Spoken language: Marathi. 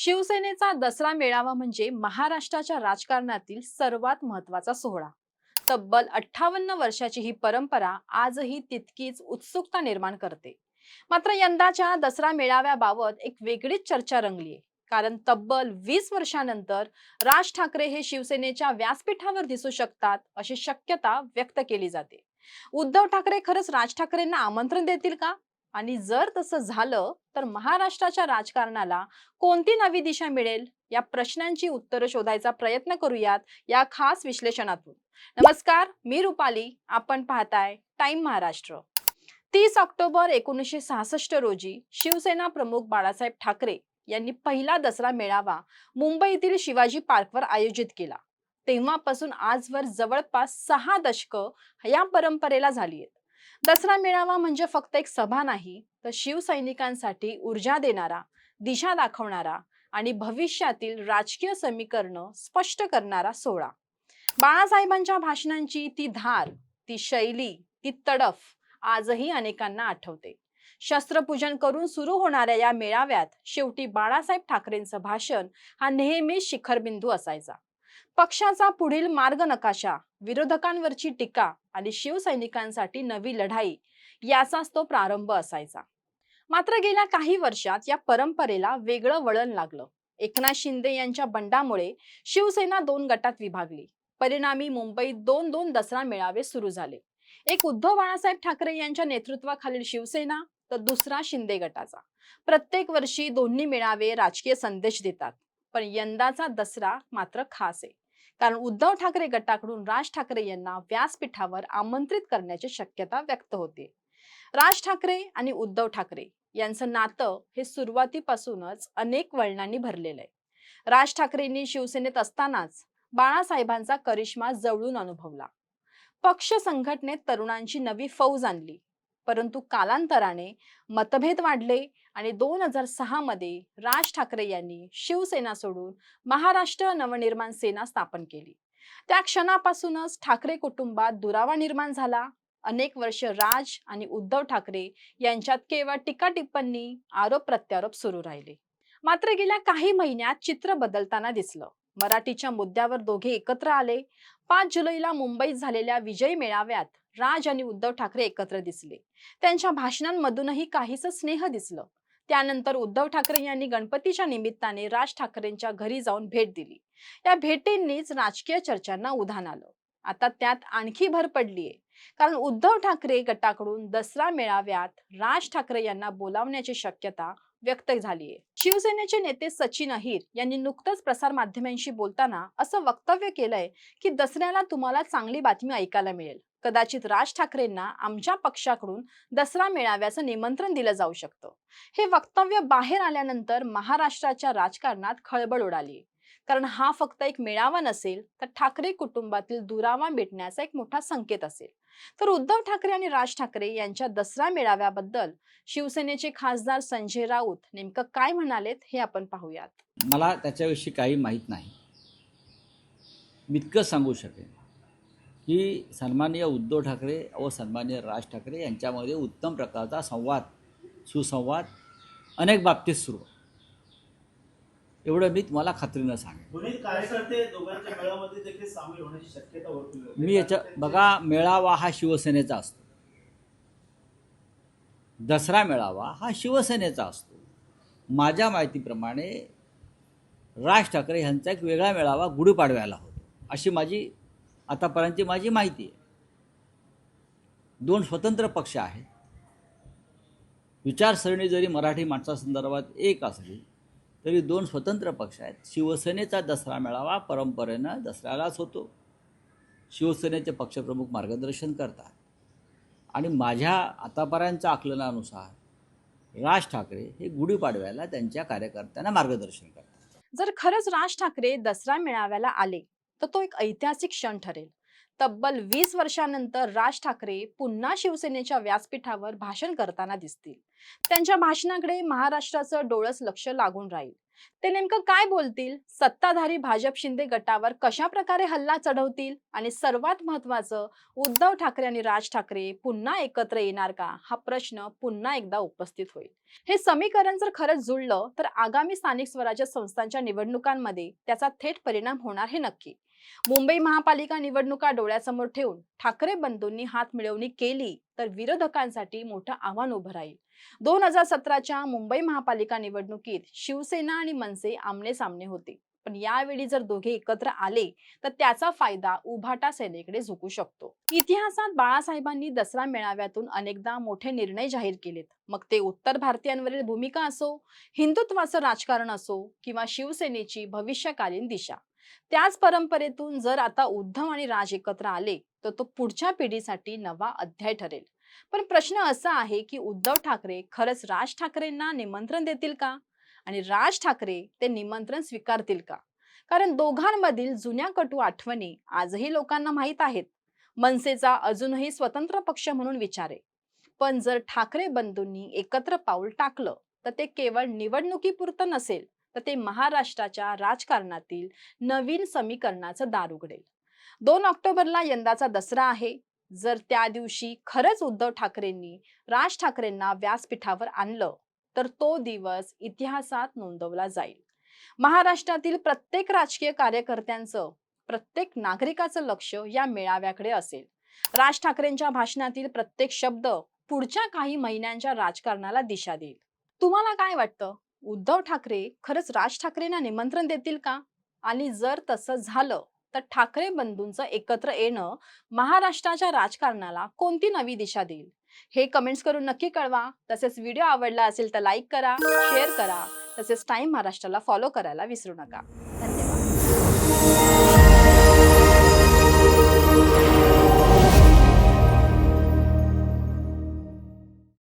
शिवसेनेचा दसरा मेळावा म्हणजे महाराष्ट्राच्या राजकारणातील सर्वात महत्त्वाचा सोहळा. तब्बल अठ्ठावन्न वर्षाची ही परंपरा आजही तितकीच उत्सुकता निर्माण करते. मात्र यंदाच्या दसरा मेळाव्याबाबत एक वेगळीच चर्चा रंगलीय. कारण तब्बल वीस वर्षानंतर राज ठाकरे हे शिवसेनेच्या व्यासपीठावर दिसू शकतात अशी शक्यता व्यक्त केली जाते. उद्धव ठाकरे खरंच राज ठाकरेंना आमंत्रण देतील का? आणि जर तसं झालं तर महाराष्ट्राच्या राजकारणाला कोणती नवी दिशा मिळेल? या प्रश्नांची उत्तरं शोधायचा प्रयत्न करूयात या खास विश्लेषणातून. नमस्कार मी रुपाली. आपण पाहताय टाइम महाराष्ट्र. तीस ऑक्टोबर एकोणीसशे सहासष्ट रोजी शिवसेना प्रमुख बाळासाहेब ठाकरे यांनी पहिला दसरा मेळावा मुंबईतील शिवाजी पार्कवर आयोजित केला. तेव्हापासून आजवर जवळपास सहा दशकं या परंपरेला झाली आहेत. दसरा मेळावा म्हणजे फक्त एक सभा नाही तर शिवसैनिकांसाठी ऊर्जा देणारा दिशा दाखवणारा आणि भविष्यातील राजकीय समीकरणं स्पष्ट करणारा सोहळा. बाळासाहेबांच्या भाषणांची ती धार ती शैली ती तडफ आजही अनेकांना आठवते. शस्त्रपूजन करून सुरू होणाऱ्या या मेळाव्यात शेवटी बाळासाहेब ठाकरेंचं भाषण हा नेहमीच शिखरबिंदू असायचा. पक्षाचा पुढील मार्ग नकाशा विरोधकांवरची टीका आणि शिवसैनिकांसाठी नवी लढाई याचाच तो प्रारंभ असायचा. मात्र गेल्या काही वर्षात या परंपरेला वेगळं वळण लागलं. एकनाथ शिंदे यांच्या बंडामुळे शिवसेना दोन गटात विभागली. परिणामी मुंबईत दोन दोन दसरा मेळावे सुरू झाले. एक उद्धव बाळासाहेब ठाकरे यांच्या नेतृत्वाखालील शिवसेना तर दुसरा शिंदे गटाचा. प्रत्येक वर्षी दोन्ही मेळावे राजकीय संदेश देतात. पण यंदाचा दसरा मात्र खास आहे. कारण उद्धव ठाकरे गटाकडून राज ठाकरे यांना व्यासपीठावर आमंत्रित करण्याची शक्यता व्यक्त होते. राज ठाकरे आणि उद्धव ठाकरे यांचं नातं हे सुरुवातीपासूनच अनेक वळणांनी भरलेलं आहे. राज ठाकरेंनी शिवसेनेत असतानाच बाळासाहेबांचा करिश्मा जवळून अनुभवला. पक्ष संघटनेत तरुणांची नवी फौज आणली. परंतु कालांतराने मतभेद वाढले आणि दोन हजार सहा मध्ये राज ठाकरे यांनी शिवसेना सोडून महाराष्ट्र नवनिर्माण सेना स्थापन केली. त्या क्षणापासूनच ठाकरे कुटुंबात दुरावा निर्माण झाला. अनेक वर्ष राज आणि उद्धव ठाकरे यांच्यात केवळ टीका टिप्पणी आरोप प्रत्यारोप सुरू राहिले. मात्र गेल्या काही महिन्यात चित्र बदलताना दिसलं. मराठीच्या मुद्द्यावर दोघे एकत्र आले. पाच जुलैला मुंबईत झालेल्या विजय मेळाव्यात राज आणि उद्धव ठाकरे एकत्र दिसले. त्यांच्या भाषणांमधूनही काहीच स्नेह दिसलं. त्यानंतर उद्धव ठाकरे यांनी गणपतीच्या निमित्ताने राज ठाकरेंच्या घरी जाऊन भेट दिली. या भेटींनीच राजकीय चर्चांना उधाण आलं. आता त्यात आणखी भर पडलीये. कारण उद्धव ठाकरे गटाकडून दसरा मेळाव्यात राज ठाकरे यांना बोलावण्याची शक्यता व्यक्त झालीये. शिवसेनेचे नेते सचिन अहिर यांनी नुकतंच प्रसार माध्यमांशी बोलताना असं वक्तव्य केलंय की दसऱ्याला तुम्हाला चांगली बातमी ऐकायला मिळेल. कदाचित राज ठाकरेंना आमच्या पक्षाकडून दसरा मेळाव्याचं निमंत्रण दिलं जाऊ शकतं. हे वक्तव्य बाहेर आल्यानंतर महाराष्ट्राच्या राजकारणात खळबळ उडाली कारण हा फक्त एक मेळावा नसेल तर ठाकरे कुटुंबातील दुरावा मिटण्याचा एक मोठा संकेत असेल. तर उद्धव ठाकरे आणि राज ठाकरे यांच्या दसरा मेळाव्याबद्दल शिवसेनेचे खासदार संजय राऊत नेमकं काय म्हणालेत हे आपण पाहूयात. मला त्याच्याविषयी काही माहीत नाही. मी इतकं सांगू शकेन की सन्माननीय उद्धव ठाकरे व सन्माननीय राज ठाकरे यांच्यामध्ये उत्तम प्रकारचा संवाद सुसंवाद अनेक बाबतीत सुरू आहे. एवढं मी तुम्हाला खात्रीनं सांगेन. मी याच्या बघा मेळावा हा शिवसेनेचा असतो. दसरा मेळावा हा शिवसेनेचा असतो. माझ्या माहितीप्रमाणे राज ठाकरे यांचा एक वेगळा मेळावा गुढीपाडव्याला होतो. अशी माझी आतापर्यंतची माझी माहिती आहे. दोन स्वतंत्र पक्ष आहेत. विचारसरणी जरी मराठी माणसासंदर्भात एक असली तरी दोन स्वतंत्र पक्ष आहेत. शिवसेनेचा दसरा मेळावा परंपरेनं दसऱ्यालाच होतो. शिवसेनेचे पक्षप्रमुख मार्गदर्शन करतात. आणि माझ्या आतापर्यंतच्या आकलनानुसार राज ठाकरे हे गुढीपाडव्याला त्यांच्या कार्यकर्त्यांना मार्गदर्शन करतात. जर खरंच राज ठाकरे दसरा मेळाव्याला आले तर तो एक ऐतिहासिक क्षण ठरेल. तब्बल वीस वर्षानंतर राज ठाकरे पुन्हा शिवसेनेच्या व्यासपीठावर भाषण करताना दिसतील. त्यांच्या भाषणाकडे महाराष्ट्राचं डोळस लक्ष लागून राहील. ते नेमकं काय बोलतील? सत्ताधारी भाजप शिंदे गटावर कशा प्रकारे हल्ला चढवतील? आणि सर्वात महत्वाचं उद्धव ठाकरे आणि राज ठाकरे पुन्हा एकत्र येणार का? हा प्रश्न पुन्हा एकदा उपस्थित होईल. हे समीकरण जर खरंच जुळलं तर आगामी स्थानिक स्वराज्य संस्थांच्या निवडणुकांमध्ये त्याचा थेट परिणाम होणार हे नक्की. मुंबई महापालिका निवडणुका डोळ्यासमोर ठेवून ठाकरे बंधूंनी हात मिळवणी केली तर विरोधकांसाठी मोठं आव्हान उभं राहील. दोन हजार सतराच्या मुंबई महापालिका निवडणुकीत शिवसेना आणि मनसे आमने सामने होते. पण यावेळी जर दोघे एकत्र आले तर त्याचा फायदा उभाटा सेनेकडे झुकू शकतो. इतिहासात बाळासाहेबांनी दसरा मेळाव्यातून अनेकदा मोठे निर्णय जाहीर केलेत. मग ते उत्तर भारतीयांवरील भूमिका असो हिंदुत्वाचं राजकारण असो किंवा शिवसेनेची भविष्यकालीन दिशा. त्याच परंपरेतून जर आता उद्धव आणि राज एकत्र आले तर तो पुढच्या पिढीसाठी नवा अध्याय ठरेल. पण प्रश्न असा आहे की उद्धव ठाकरे खरंच राज ठाकरेंना निमंत्रण देतील का? आणि राज ठाकरे ते निमंत्रण स्वीकारतील का? कारण दोघांमधील जुन्या कटू आठवणी आजही लोकांना माहीत आहेत. मनसेचा अजूनही स्वतंत्र पक्ष म्हणून विचार आहे. पण जर ठाकरे बंधूंनी एकत्र पाऊल टाकलं तर ते केवळ निवडणुकीपुरतं नसेल तर ते महाराष्ट्राच्या राजकारणातील नवीन समीकरणाचं दार उघडेल. दोन ऑक्टोबरला यंदाचा दसरा आहे. जर त्या दिवशी खरंच उद्धव ठाकरेंनी राज ठाकरेंना व्यासपीठावर आणलं तर तो दिवस इतिहासात नोंदवला जाईल. महाराष्ट्रातील प्रत्येक राजकीय कार्यकर्त्यांचं प्रत्येक नागरिकाचं लक्ष या मेळाव्याकडे असेल. राज ठाकरेंच्या भाषणातील प्रत्येक शब्द पुढच्या काही महिन्यांच्या राजकारणाला दिशा देईल. तुम्हाला काय वाटतं? उद्धव ठाकरे खरंच राज ठाकरेंना निमंत्रण देतील का? आणि जर तसं झालं तर ठाकरे बंधूंचं एकत्र येणं महाराष्ट्राच्या राजकारणाला कोणती नवी दिशा देईल? हे कमेंट्स करून नक्की कळवा. तसेच व्हिडिओ आवडला असेल तर लाईक करा शेअर करा. तसेच टाइम महाराष्ट्राला फॉलो करायला विसरू नका. धन्यवाद.